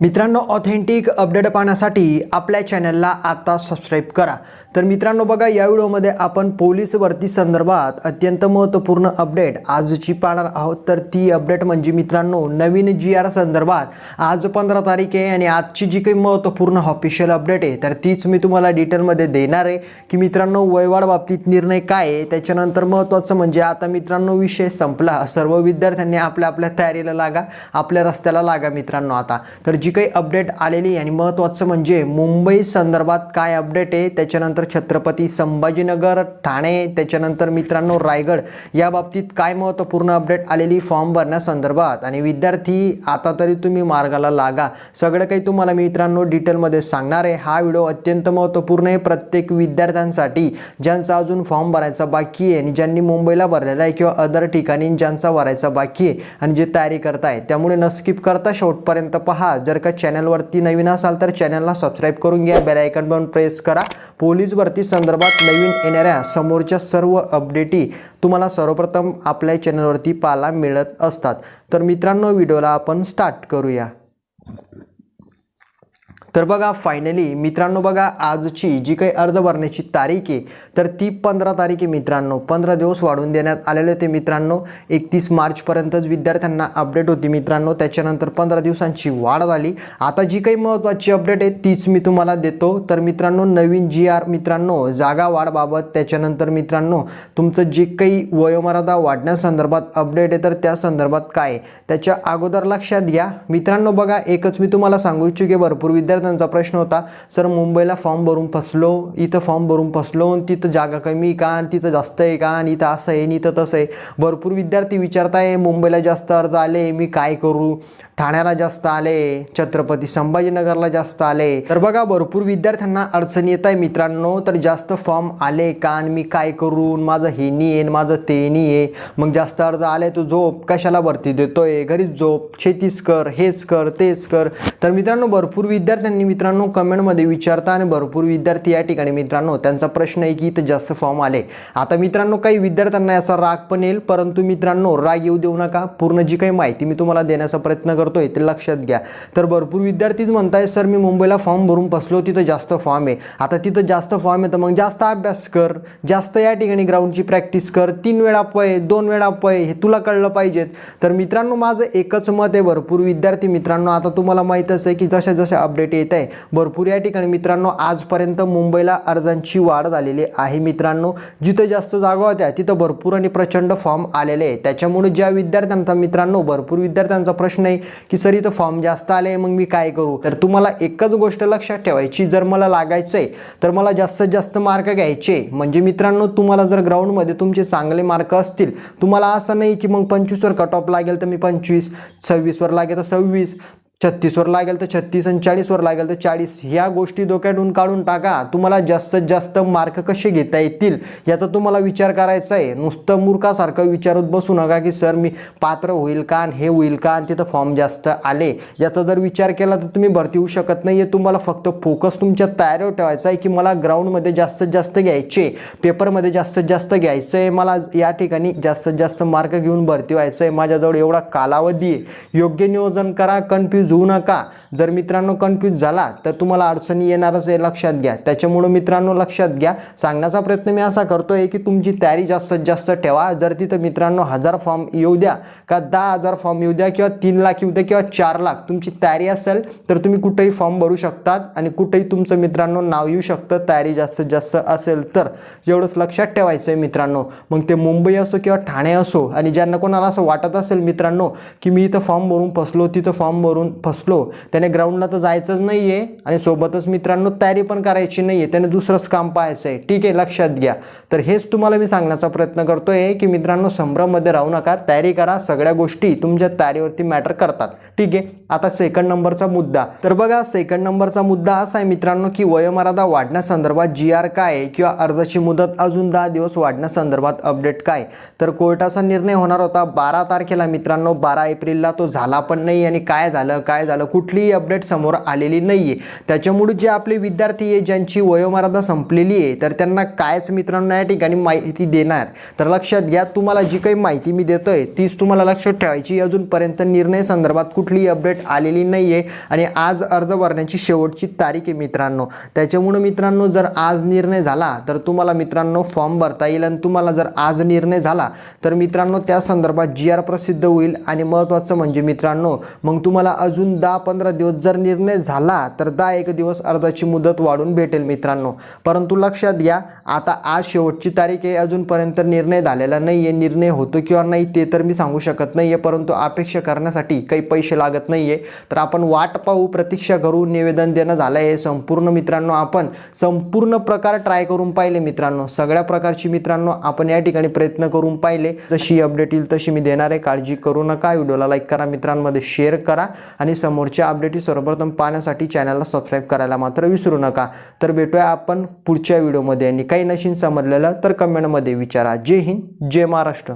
मित्रांनो authentic update पाहण्यासाठी आपल्या चॅनलला आता सबस्क्राईब करा. तर मित्रांनो बघा या व्हिडिओमध्ये आपण पोलीस भरती संदर्भात अत्यंत महत्त्वपूर्ण अपडेट आजची पाहणार आहोत. तर ती अपडेट म्हणजे मित्रांनो नवीन जी आर संदर्भात आज पंधरा तारीख आहे आणि आजची जी काही महत्त्वपूर्ण ऑफिशियल अपडेट आहे तर तीच मी तुम्हाला डिटेलमध्ये देणार आहे की मित्रांनो वयवाढ बाबतीत निर्णय काय आहे त्याच्यानंतर महत्त्वाचं म्हणजे आता मित्रांनो विषय संपला. सर्व विद्यार्थ्यांनी आपल्या आपल्या तयारीला लागा आपल्या रस्त्याला लागा मित्रांनो आता. तर जी काही अपडेट आलेली आणि महत्त्वाचं म्हणजे मुंबई संदर्भात काय अपडेट आहे त्याच्यानंतर छत्रपती संभाजीनगर ठाणे त्याच्यानंतर मित्रांनो रायगड या बाबतीत काय महत्त्वपूर्ण अपडेट आलेली फॉर्म भरण्यासंदर्भात आणि विद्यार्थी आता तरी तुम्ही मार्गाला लागा. सगळं काही तुम्हाला मित्रांनो डिटेलमध्ये सांगणार आहे. हा व्हिडिओ अत्यंत महत्त्वपूर्ण आहे प्रत्येक विद्यार्थ्यांसाठी ज्यांचा अजून फॉर्म भरायचा बाकी आहे आणि ज्यांनी मुंबईला भरलेला आहे किंवा अदर ठिकाणी ज्यांचा भरायचा बाकी आहे आणि जे तयारी करताय त्यामुळे न स्किप करता शेवटपर्यंत पहा. जर जर का चॅनलवरती नवीन असाल तर चॅनलला सबस्क्राईब करून घ्या. बेलायकन पण प्रेस करा. पोलीस भरती संदर्भात नवीन येणाऱ्या समोरच्या सर्व अपडेटी तुम्हाला सर्वप्रथम आपल्या चॅनलवरती पाहायला मिळत असतात. तर मित्रांनो व्हिडिओला आपण स्टार्ट करूया. तर बघा फायनली मित्रांनो बघा आजची जी काही अर्ज भरण्याची तारीख आहे तर ती पंधरा तारीख आहे मित्रांनो. पंधरा दिवस वाढवून देण्यात आलेले होते मित्रांनो. एकतीस मार्चपर्यंतच विद्यार्थ्यांना अपडेट होती मित्रांनो. त्याच्यानंतर पंधरा दिवसांची वाढ झाली. आता जी काही महत्त्वाची अपडेट आहे तीच मी तुम्हाला देतो. तर मित्रांनो नवीन जी आर मित्रांनो जागा वाढबाबत त्याच्यानंतर मित्रांनो तुमचं जे काही वयोमर्यादा वाढण्यासंदर्भात अपडेट आहे तर त्या संदर्भात काय आहे? त्याच्या अगोदर लक्षात घ्या. मित्रांनो बघा एकच मी तुम्हाला सांगू इच्छितो भरपूर विद्यार्थी विद्यार्थ्यांचा प्रश्न होता सर मुंबईला फॉर्म भरून फसलो इथं फॉर्म भरून फसलो आणि तिथं जागा कमी का आणि तिथं जास्त आहे का आणि इथं असं आहे आणि इथं तसं आहे. भरपूर विद्यार्थी विचारताय मुंबईला जास्त अर्ज आले मी काय करू? ठाण्याला जास्त आले छत्रपती संभाजीनगरला जास्त आले. तर बघा भरपूर विद्यार्थ्यांना अडचण येत आहे मित्रांनो. तर जास्त फॉर्म आले का आणि मी काय करू? माझं हे नाही आहे माझं ते नाही आहे. मग जास्त अर्ज आले तो झोप कशाला भरती देतोय? घरीच झोप शेतीच कर हेच कर तेच कर. तर मित्रांनो भरपूर विद्यार्थ्यांनी मित्रांनो कमेंटमध्ये विचारता आणि भरपूर विद्यार्थी या ठिकाणी मित्रांनो त्यांचा प्रश्न आहे की इथं जास्त फॉर्म आले. आता मित्रांनो काही विद्यार्थ्यांना याचा राग पण येईल परंतु मित्रांनो राग येऊ देऊ नका. पूर्ण जी काही माहिती मी तुम्हाला देण्याचा प्रयत्न करतो करतो आहे ते लक्षात घ्या. तर भरपूर विद्यार्थीच म्हणताय सर मी मुंबईला फॉर्म भरून बसलो तिथं जास्त फॉर्म आहे. आता तिथं जास्त फॉर्म आहे तर मग जास्त अभ्यास कर जास्त या ठिकाणी ग्राउंडची प्रॅक्टिस कर तीन वेळा पय दोन वेळा पय हे तुला कळलं पाहिजेत. तर मित्रांनो माझं एकच मत आहे भरपूर विद्यार्थी मित्रांनो आता तुम्हाला माहीतच आहे की जशा जशा अपडेट येत आहे भरपूर या ठिकाणी मित्रांनो आजपर्यंत मुंबईला अर्जांची वाढ झालेली आहे मित्रांनो. जिथं जास्त जागा होत्या तिथं भरपूर आणि प्रचंड फॉर्म आलेले आहे त्याच्यामुळे ज्या विद्यार्थ्यांचा मित्रांनो भरपूर विद्यार्थ्यांचा प्रश्न आहे की सर इथं फॉर्म जास्त आले मग मी काय करू? तर तुम्हाला एकच गोष्ट लक्षात ठेवायची जर मला लागायचं आहे तर मला जास्तीत जास्त मार्क घ्यायचे. म्हणजे मित्रांनो तुम्हाला जर ग्राउंडमध्ये तुमचे चांगले मार्क असतील तुम्हाला असं नाही की मग पंचवीसवर कट ऑफ लागेल तर मी पंचवीस सव्वीसवर लागेल तर सव्वीस. छत्तीसवर लागेल तर छत्तीस आणि चाळीसवर लागेल तर चाळीस. ह्या गोष्टी डोक्यातून काढून टाका. तुम्हाला जास्तीत जास्त मार्क कसे घेता येतील याचा तुम्हाला विचार करायचा आहे. नुसतं मूर्खासारखं विचारत बसू नका की सर मी पात्र होईल का आणि हे होईल का? आणि तिथं फॉर्म जास्त आले. याचा जर विचार केला तर तुम्ही भरती होऊ शकत नाही. आहे तुम्हाला फक्त फोकस तुमच्या तयारीवर ठेवायचा आहे की मला ग्राउंडमध्ये जास्तीत जास्त घ्यायचे पेपरमध्ये जास्तीत जास्त घ्यायचं आहे. मला या ठिकाणी जास्तीत जास्त मार्क घेऊन भरती व्हायचं आहे. माझ्याजवळ एवढा कालावधी आहे. योग्य नियोजन करा. कन्फ्यूज होऊ नका. जर मित्रांनो कन्फ्यूज झाला तर तुम्हाला अडचणी येणारच हे लक्षात घ्या. त्याच्यामुळं मित्रांनो लक्षात घ्या. सांगण्याचा प्रयत्न मी असा करतो आहे की तुमची तयारी जास्तीत जास्त ठेवा. जर तिथं मित्रांनो हजार फॉर्म येऊ द्या का दहा हजार फॉर्म येऊ द्या किंवा तीन लाख येऊ द्या किंवा चार लाख तुमची तयारी असेल तर तुम्ही कुठेही फॉर्म भरू शकतात आणि कुठेही तुमचं मित्रांनो नाव येऊ शकतं तयारी जास्तीत जास्त असेल तर. एवढंच लक्षात ठेवायचं आहे मित्रांनो. मग ते मुंबई असो किंवा ठाणे असो आणि ज्यांना कोणाला असं वाटत असेल मित्रांनो की मी इथं फॉर्म भरून फसलो तिथं फॉर्म भरून फसलो त्याने ग्राउंडला तर जायचंच नाही आहे आणि सोबतच मित्रांनो तयारी पण करायची नाही आहे त्याने दुसरंच काम पाहायचं आहे ठीक आहे लक्षात घ्या. तर हेच तुम्हाला मी सांगण्याचा प्रयत्न करतो आहे की मित्रांनो संभ्रममध्ये राहू नका तयारी करा सगळ्या गोष्टी तुमच्या तयारीवरती मॅटर करतात. ठीक आहे आता सेकंड नंबरचा मुद्दा. तर बघा सेकंड नंबरचा मुद्दा असा आहे मित्रांनो की वयोमर्यादा वाढण्यासंदर्भात जी आर काय किंवा अर्जाची मुदत अजून दहा दिवस वाढण्यासंदर्भात अपडेट काय तर कोर्टाचा निर्णय होणार होता बारा तारखेला मित्रांनो बारा एप्रिलला तो झाला पण नाही आणि काय झालं? काय झालं कुठलीही अपडेट समोर आलेली नाही आहे त्याच्यामुळे जे आपले विद्यार्थी आहे ज्यांची वयोमर्यादा संपलेली आहे तर त्यांना कायच मित्रांनो या ठिकाणी माहिती देणार. तर लक्षात घ्या तुम्हाला जी काही माहिती मी देतोय तीच तुम्हाला लक्षात ठेवायची. अजूनपर्यंत निर्णय संदर्भात कुठलीही अपडेट आलेली नाही आहे आणि आज अर्ज भरण्याची शेवटची तारीख आहे मित्रांनो. त्याच्यामुळे मित्रांनो जर आज निर्णय झाला तर तुम्हाला मित्रांनो फॉर्म भरता येईल. आणि तुम्हाला जर आज निर्णय झाला तर मित्रांनो त्या संदर्भात जी आर प्रसिद्ध होईल. आणि महत्त्वाचं म्हणजे मित्रांनो मग तुम्हाला अजून दहा पंधरा दिवस जर निर्णय झाला तर दहा एक दिवस अर्जाची मुदत वाढून भेटेल मित्रांनो. परंतु लक्षात घ्या आता आज शेवटची तारीख आहे अजूनपर्यंत निर्णय झालेला नाही आहे निर्णय होतो किंवा नाही ते तर मी सांगू शकत नाही आहे परंतु अपेक्षा करण्यासाठी काही पैसे लागत नाही आहे तर आपण वाट पाहू प्रतीक्षा करू निवेदन देणं झालं आहे संपूर्ण मित्रांनो आपण संपूर्ण प्रकार ट्राय करून पाहिले मित्रांनो. सगळ्या प्रकारची मित्रांनो आपण या ठिकाणी प्रयत्न करून पाहिले. जशी अपडेट येईल तशी मी देणार आहे. काळजी करू नका. व्हिडिओला लाईक करा मित्रांमध्ये शेअर करा. आणि समोरच्या अपडेटी सर्वप्रथम पाहण्यासाठी चॅनलला सबस्क्राईब करायला मात्र विसरू नका. तर भेटूया आपण पुढच्या व्हिडिओमध्ये आणि काही नशीन समजलेलं तर कमेंटमध्ये विचारा. जय हिंद जय महाराष्ट्र.